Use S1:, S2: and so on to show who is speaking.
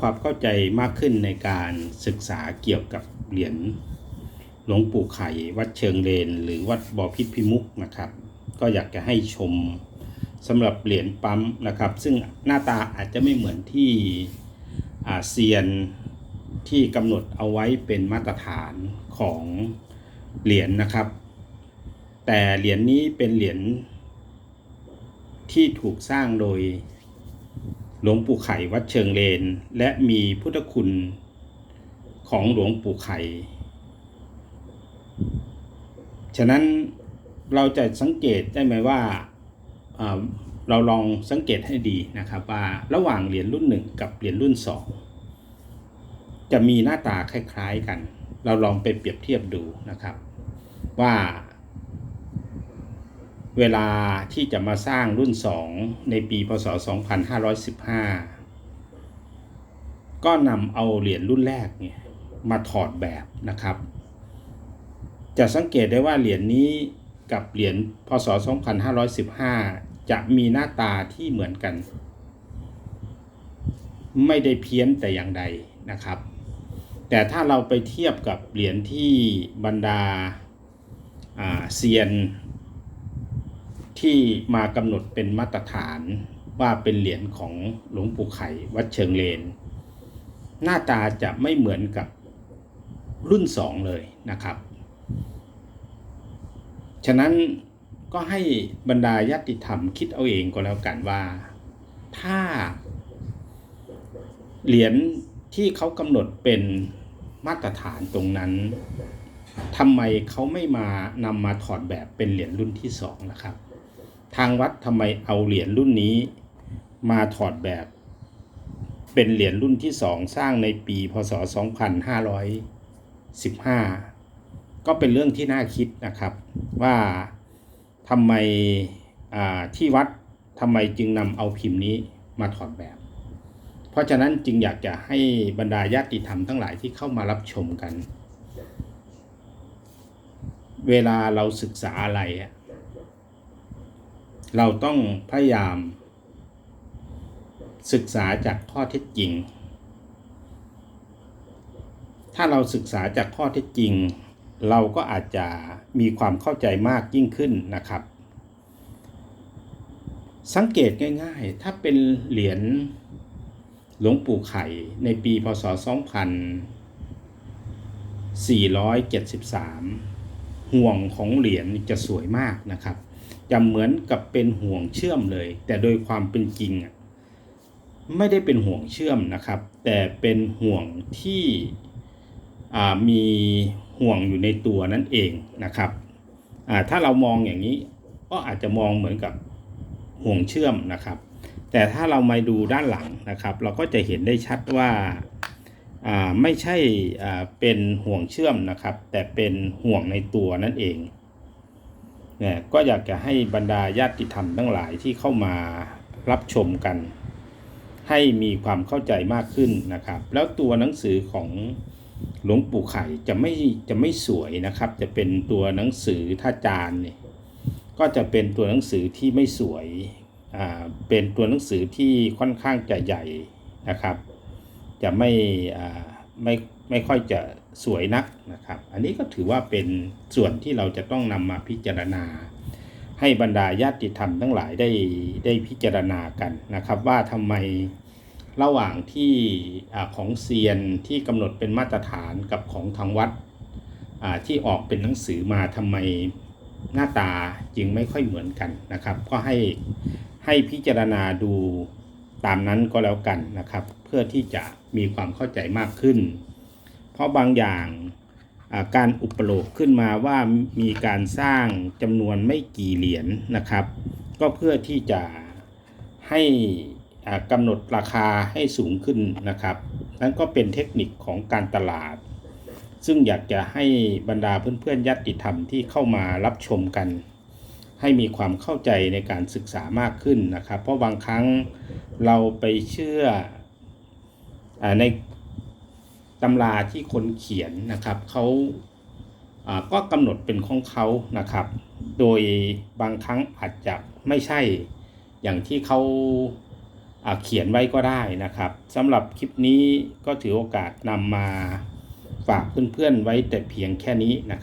S1: ความเข้าใจมากขึ้นในการศึกษาเกี่ยวกับเหรียญหลวงปู่ไข่ วัดเชิงเลน หรือวัดบ่อพิษพิมุกนะครับ ก็อยากจะให้ชมสำหรับเหรียญปั๊มนะครับ ซึ่งหน้าตาอาจจะไม่เหมือนที่อาเซียนที่กำหนดเอาไว้เป็นมาตรฐานของเหรียญนะครับ แต่เหรียญนี้เป็นเหรียญที่ถูกสร้างโดย หลวงปู่ไข่วัดเชิงเลน และมีพุทธคุณของหลวงปู่ไข่ ฉะนั้นเราจะสังเกตได้ไหมว่าอ่าเราลองสังเกตให้ดีนะครับว่าระหว่างเหรียญรุ่นหนึ่งกับเหรียญรุ่นสองจะมีหน้าตาคล้าย ๆกัน เราลองไปเปรียบเทียบดูนะครับ ว่า เวลาที่จะมาสร้างรุ่น 2 ในปีพศ 2515 ก็นำเอาเหรียญรุ่นแรกเนี่ยมาถอดแบบนะครับ จะสังเกตได้ว่าเหรียญนี้กับเหรียญพศ 2515 จะมีหน้าตาที่เหมือนกัน ไม่ได้เพี้ยนแต่อย่างใดนะครับ แต่ถ้าเราไปเทียบกับเหรียญที่บรรดาอ่าเซียน ที่มากำหนดเป็นมาตรฐานว่าเป็นเหรียญของหลวงปู่ไข่วัดเชิงเลน หน้าตาจะไม่เหมือนกับรุ่นสองเลยนะครับ ฉะนั้นก็ให้บรรดาญาติธรรมคิดเอาเองก็แล้วกันว่า ถ้า เหรียญที่เขากำหนดเป็นมาตรฐานตรงนั้นทำไมเขาไม่มานำมาถอดแบบเป็นเหรียญรุ่นที่สองนะครับ ทางวัดทำไมเอาเหรียญรุ่นนี้ มาถอดแบบ เป็นเหรียญรุ่นที่สองสร้างในปีพศ 2515 ก็เป็นเรื่องที่น่าคิดนะครับ ว่าทำไมที่วัดทำไมจึงนำเอาพิมพ์นี้มาถอดแบบ เพราะฉะนั้นจึงอยากจะให้บรรดาญาติธรรมทั้งหลายที่เข้ามารับชมกัน เวลาเราศึกษาอะไรอะ เราต้องพยายาม ศึกษาจากข้อเท็จจริง ถ้าเราศึกษาจากข้อเท็จจริง เราก็อาจจะมีความเข้าใจมากยิ่งขึ้นนะครับ สังเกตง่ายๆ ถ้าเป็นเหรียญหลวงปู่ไข่ในปีพศ 2473 ห่วงของเหรียญจะสวยมากนะครับ จะเหมือนกับเป็นห่วงเชื่อมเลย แต่โดยความเป็นจริงอะไม่ได้เป็นห่วงเชื่อมนะครับ แต่เป็นห่วงที่มีห่วงอยู่ในตัวนั่นเองนะครับถ้าเรามองอย่างนี้ก็อาจจะมองเหมือนกับห่วงเชื่อมนะครับ แต่ถ้าเรามาดูด้านหลังนะครับ เราก็จะเห็นได้ชัดว่าไม่ใช่เป็นห่วงเชื่อมนะครับ แต่เป็นห่วงในตัวนั่นเอง เนี่ยก็อยากจะให้บรรดาญาติธรรมทั้งหลายที่เข้ามารับชมกัน ให้มีความเข้าใจมากขึ้นนะครับ แล้วตัวหนังสือของหลวงปู่ไข่จะไม่จะไม่สวยนะครับ จะเป็นตัวหนังสือท่าจานเนี่ยก็จะเป็นตัวหนังสือที่ไม่สวยอ่าเป็นตัวหนังสือที่ค่อนข้างจะใหญ่นะครับ จะไม่อ่าไม่ไม่ค่อยจะ สวยนักนะครับ อันนี้ก็ถือว่าเป็นส่วนที่เราจะต้องนำมาพิจารณา ให้บรรดาญาติธรรมทั้งหลายได้ได้พิจารณากันนะครับ ว่าทำไมระหว่างที่ของเซียนที่กำหนดเป็นมาตรฐานกับของทางวัดที่ออกเป็นหนังสือมาทำไมหน้าตาจึงไม่ค่อยเหมือนกันนะครับ ก็ให้ให้พิจารณาดูตามนั้นก็แล้วกันนะครับ เพื่อที่จะมีความเข้าใจมากขึ้น เพราะบางอย่างการอุปโลกขึ้นมาว่ามีการสร้างจำนวนไม่กี่เหรียญนะครับ ก็เพื่อที่จะให้กำหนดราคาให้สูงขึ้นนะครับ นั่นก็เป็นเทคนิคของการตลาด ซึ่งอยากจะให้บรรดาเพื่อนๆญาติธรรมที่เข้ามารับชมกัน ให้มีความเข้าใจในการศึกษามากขึ้นนะครับ เพราะบางครั้งเราไปเชื่ออใน ตำราที่คนเขียนนะครับเขาก็กำหนดเป็นของเขานะครับ โดยบางครั้งอาจจะไม่ใช่อย่างที่เขาเขียนไว้ก็ได้นะครับสำหรับคลิปนี้ก็ถือโอกาสนำมาฝากเพื่อนๆไว้แต่เพียงแค่นี้นะครับ